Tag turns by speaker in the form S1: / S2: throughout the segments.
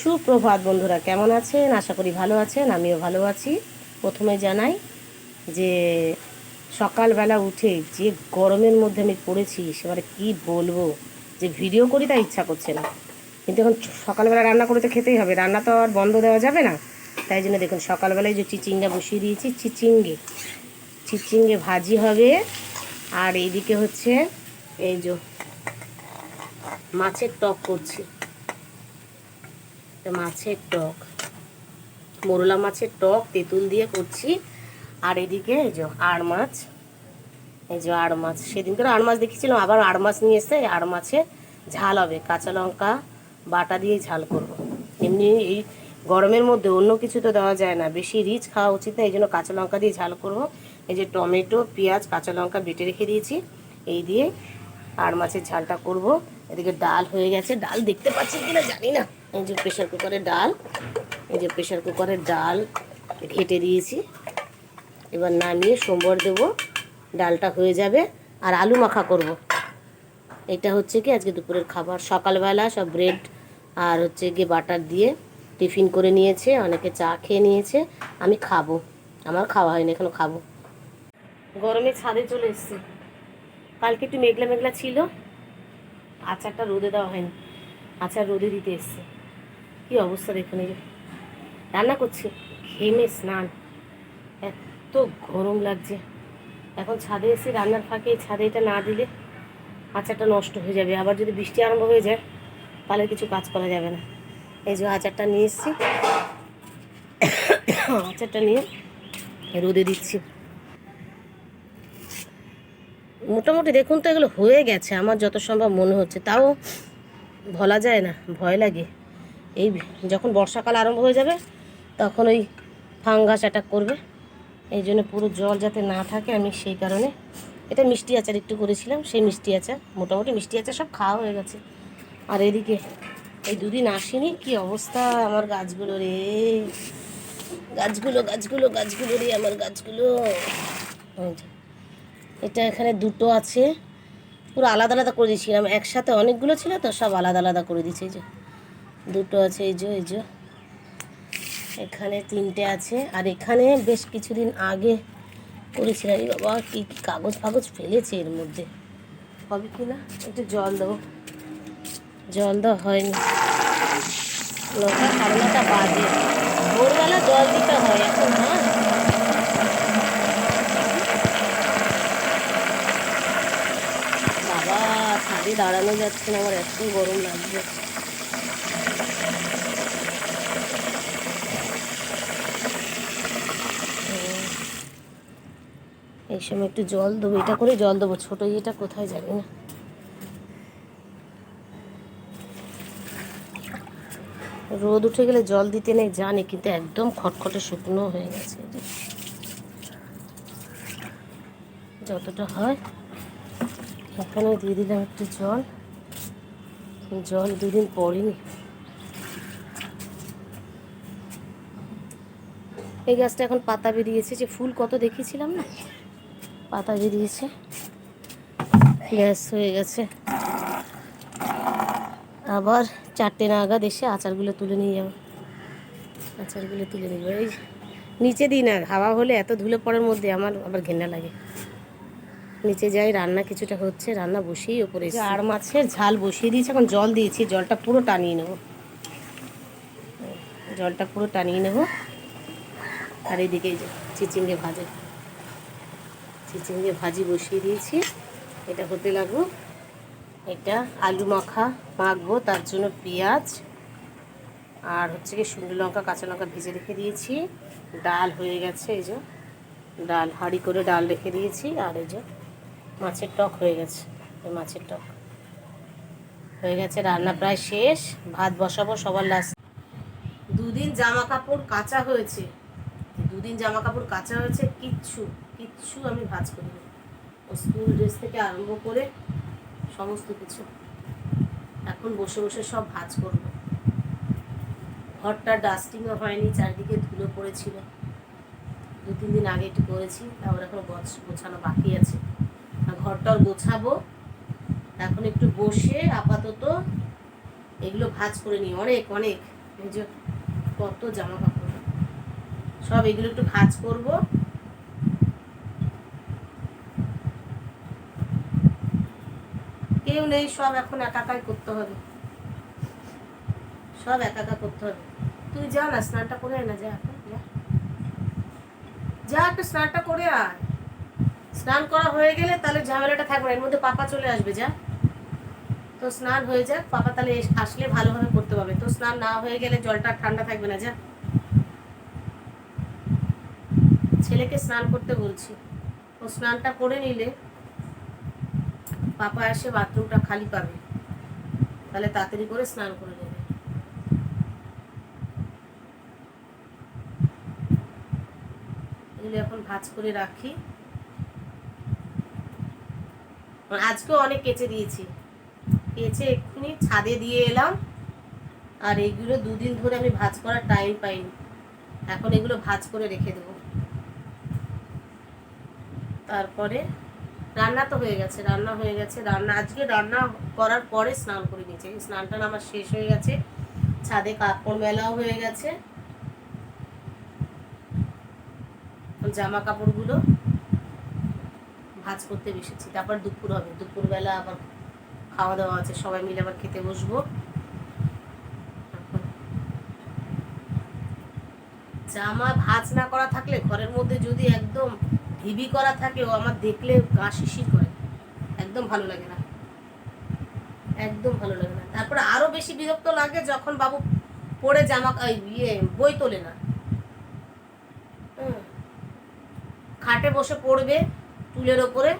S1: সুপ্রভাত বন্ধুরা, কেমন আছেন? আশা করি ভালো আছেন, আমিও ভালো আছি। প্রথমে জানাই যে সকালবেলা উঠে যে গরমের মধ্যে আমি পড়েছি, সেবারে কি বলব? যে ভিডিও করি তা ইচ্ছা করছে না। কিন্তু এখন সকালবেলা রান্না করে তো খেতেই হবে, রান্না তো আর বন্ধ দেওয়া যাবে না। তাই জন্য দেখুন, সকালবেলায় যে চিচিঙ্গা বসিয়ে দিয়েছি, চিচিঙ্গে। চিচিঙ্গে ভাজি হবে। আর এইদিকে হচ্ছে এই যে মাছের টক করছি। এটা মাছের টক। মোরলা মাছের টক, তেঁতুল দিয়ে করছি। আর এদিকে এই যে আড় মাছ, এই যে আড় মাছ। সেদিন করে আড় মাছ দেখেছিলাম, আবার আড় মাছ নিয়ে এসে আড় মাছে ঝাল হবে। কাঁচা লঙ্কা বাটা দিয়ে ঝাল করব। এমনি এই গরমের মধ্যে অন্য কিছু তো দেওয়া যায় না। বেশি রিচ খাওয়া উচিত না, এই জন্য কাঁচা লঙ্কা দিয়ে ঝাল করব। এই যে টমেটো, পেঁয়াজ, কাঁচা লঙ্কা বেটে রেখে দিয়েছি। এই দিয়ে আর মাছের ঝালটা করব। এদিকে ডাল হয়ে গেছে। ডাল দেখতে পাচ্ছি কিনা জানি না। এই যে প্রেশার কুকারের ডাল, এই যে প্রেশার কুকারের ডাল ঘেটে দিয়েছি। এবার নামিয়ে সোমবার দেবো, ডালটা হয়ে যাবে, আর আলু মাখা করব। এটা হচ্ছে কি আজকে দুপুরের খাবার। সকালবেলা সব ব্রেড আর হচ্ছে গিয়ে বাটার দিয়ে টিফিন করে নিয়েছে, অনেকে চা খেয়ে নিয়েছে, আমি খাব। আমার খাওয়া হয়নি, এখনও খাব। গরমে ছাদে চলে এসছে। কালকে একটু মেঘলা মেঘলা ছিল, আচারটা রোদে দেওয়া হয়নি। আচার রোদে দিতে এসছে। কি অবস্থা দেখুন এই যে। রান্না করছি, ঘেমে স্নান। এত গরম লাগছে। এখন ছাদে এসে রান্নার ফাঁকে ছাদে এটা না দিলে আচারটা নষ্ট হয়ে যাবে। আবার যদি বৃষ্টি আরম্ভ হয়ে যায়, তাহলে কিছু কাজ করা যাবে না। এই যে আচারটা নিয়ে এসেছি। আচারটা নিয়ে রোদে দিচ্ছি। মোটামুটি দেখুন তো এগুলো হয়ে গেছে। আমার যত সম্ভব মনে হচ্ছে। তাও বলা যায় না, ভয় লাগে। এই যখন বর্ষাকাল আরম্ভ হয়ে যাবে, তখন ওই ফাঙ্গাস অ্যাটাক করবে। এই জন্য পুরো জল যাতে না থাকে, আমি সেই কারণে, এটা মিষ্টি আচার একটু করেছিলাম, সেই মিষ্টি আচার, মোটামুটি মিষ্টি আচার সব খাওয়া হয়ে গেছে। আর এদিকে, এই দুদিন আসিনি, কি অবস্থা আমার গাছগুলো রে? গাছগুলো গাছগুলো গাছগুলো রে আমার গাছগুলো। এটা এখানে দুটো আছে, পুরো আলাদা আলাদা করে দিয়েছিলাম। একসাথে অনেকগুলো ছিল তো সব আলাদা আলাদা করে দিয়েছি, এই যে। দুটো আছে, এই যে এই যে। এখানে তিনটে আছে। আর এখানে বেশ কিছুদিন আগে করেছিলাম বাবা, কী কী কাগজ ফাগজ ফেলেছে এর মধ্যে? হবে কি না? একটু জল দেবো জল দেওয়া হয়নি। নটা সাড়ে বাজে। ভোরবেলা জল দিতে হয় এখন হ্যাঁ? বাবা, ছাদে দাঁড়ানো যাচ্ছে না, আমার এত গরম লাগছে। এই সময় একটু জল দেবো, এটা করে জল দেবো, ছোটো ইয়েটা কোথায় যাবে না। রোদ উঠে গেলে জল দিতে নেই, জানি, কিন্তু একদম খটখটে শুকনো হয়ে গেছে যতটা হয় এখানে দিয়ে দিলাম একটু জল। জল দুদিন পড়েনি এই গাছটা এখন পাতা বেরিয়েছে, যে ফুল কত দেখিয়েছিলাম না? পাতা বেরিয়েছে গ্যাস হয়ে গেছে। আবার চারটে নাগাদ এসে আচারগুলো তুলে নিয়ে যাব। আচারগুলো তুলে নিয়ে যাব এই নিচে দিই না, হাওয়া হলে এত ধুলো পড়ার মধ্যে আমার আবার ঘেন্না লাগে। নিচে যাই, রান্না কিছুটা হচ্ছে, রান্না বসিয়ে ওপরে। আর মাছের ঝাল বসিয়ে দিয়েছি, এখন জল দিয়েছি, জলটা পুরো টানিয়ে নেব। জলটা পুরো টানিয়ে নেব। আর এদিকে এই যে, চিচিঙ্গে ভাজে। চিচিঙ্গে ভাজি বসিয়ে দিয়েছি। এটা হতে লাগবো এটা আলু মাখা মাখবো, তার জন্য পেঁয়াজ আর হচ্ছে কি শুকনো লঙ্কা, কাঁচা লঙ্কা ভেজে রেখে দিয়েছি। ডাল হয়ে গেছে, এই যে ডাল, হাঁড়ি করে ডাল রেখে দিয়েছি আর এই যে মাছের টক হয়ে গেছে, এই মাছের টক। হয়ে গেছে, রান্না প্রায় শেষ। ভাত বসাবো সবার লাস্ট দুদিন জামা কাপড় কাঁচা হয়েছে। দুদিন জামা কাপড় কাঁচা হয়েছে, কিচ্ছু কিচ্ছু আমি ভাজ করিনি। ও স্কুল ড্রেস থেকে আরম্ভ করে সমস্ত কিছু। এখন বসে বসে সব ভাজ করব। ঘরটা ডাস্টিংও হয়নি, চারিদিকে ধুলো পড়েছিল। দু, তিন দিন আগে একটু করেছি, তারপর এখন গোছানো বাকি আছে। ঘরটাও গোছাবো। এখন একটু বসে আপাতত এগুলো ভাজ করে নিই। অনেক অনেক। কত জামা সব এগুলো একটু ভাজ করব। কেউ নেই, সব এখন একাকাই করতে হবে। সব একাকা করতে হবে। তুই যা না, স্নানটা করে না, যা যা। একটু স্নানটা করে আয়। স্নান করা হয়ে গেলে তাহলে ঝামেলাটা থাকবে এর মধ্যে পাপা চলে আসবে, যা। তো স্নান হয়ে যাক, পাপা তাহলে আসলে ভালোভাবে করতে পারবে। তো স্নান না হয়ে গেলে জলটা ঠান্ডা থাকবে না, যা। ছেলেকে স্নান করতে বলছি। ও স্নানটা করে নিলে পাপা এসে বাথরুমটা খালি পাবে। তাহলে তাড়াতাড়ি করে স্নান করে নেবে। এগুলো এখন ভাজ করে রাখি। আজকেও অনেক কেচে দিয়েছি। কেচে এক্ষুনি ছাদে দিয়ে এলাম। আর এইগুলো দুদিন ধরে আমি ভাজ করার টাইম পাইনি। এখন এগুলো ভাজ করে রেখে দেবো। তারপরে রান্না তো হয়ে গেছে, রান্না হয়ে গেছে, রান্না, আজকে রান্না করার পরে স্নান করে নিয়েছি। স্নানটা আমার শেষ হয়ে গেছে, ছাদে কাপড় মেলাও হয়ে গেছে। জামা কাপড়গুলো ভাজ করতে বসেছি, তারপর দুপুর হবে, দুপুরবেলা আবার খাওয়া দাওয়া আছে, সবাই মিলে আবার খেতে বসবো। জামা ভাজ না করা থাকলে ঘরের মধ্যে যদি একদম ঢিবি করা থাকে, ও আমার দেখলে গা শিশির করে। একদম ভালো লাগে না। একদম ভালো লাগে না। তারপরে আরও বেশি বিরক্ত লাগে যখন বাবু পড়ে জামা ইয়ে বই তোলে না। খাটে বসে পড়বে টুলের ওপরে,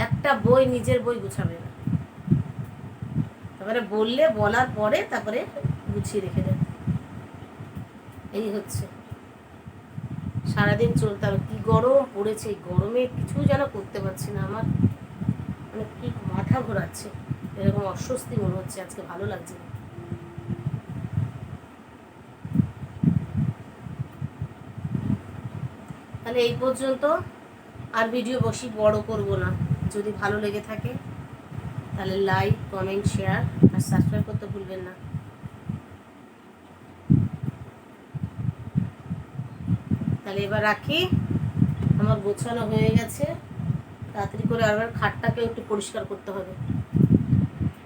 S1: একটা বই, নিজের বই গুছাবে না। তারপরে বললে, বলার পরে তারপরে গুছিয়ে রেখে দেবে। এই হচ্ছে। সারাদিন চলতে হবে। কি গরম পড়েছে গরমে কিছু যেন করতে পারছি না আমার। মানে কি মাথা ঘোরাচ্ছে। এরকম অস্বস্তি মনে হচ্ছে, আজকে ভালো লাগছে না। তাহলে এই পর্যন্ত আর ভিডিও বসি বড় করব না। যদি ভালো লেগে থাকে, তাহলে লাইক কমেন্ট শেয়ার আর সাবস্ক্রাইব করতে ভুলবেন না। তাহলে এবার রাখি। আমার গোছানো হয়ে গেছে। তাড়াতাড়ি করে আবার খাটটাকে একটু পরিষ্কার করতে হবে।